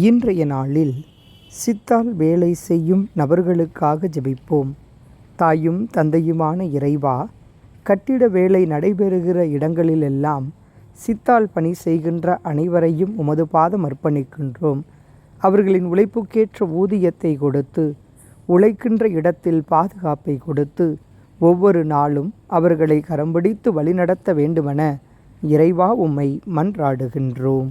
இன்றைய நாளில் சித்தால் வேலை செய்யும் நபர்களுக்காக ஜெபிப்போம். தாயும் தந்தையுமான இறைவா கட்டிட வேலை நடைபெறுகிற இடங்களிலெல்லாம் சித்தால் பணி செய்கின்ற அனைவரையும் உமது பாதம் அர்ப்பணிக்கின்றோம். அவர்களின் உழைப்புக்கேற்ற ஊதியத்தை கொடுத்து உழைக்கின்ற இடத்தில் பாதுகாப்பை கொடுத்து ஒவ்வொரு நாளும் அவர்களை கரம்பிடித்து வழிநடத்த வேண்டுமென இறைவா உம்மை மன்றாடுகின்றோம்.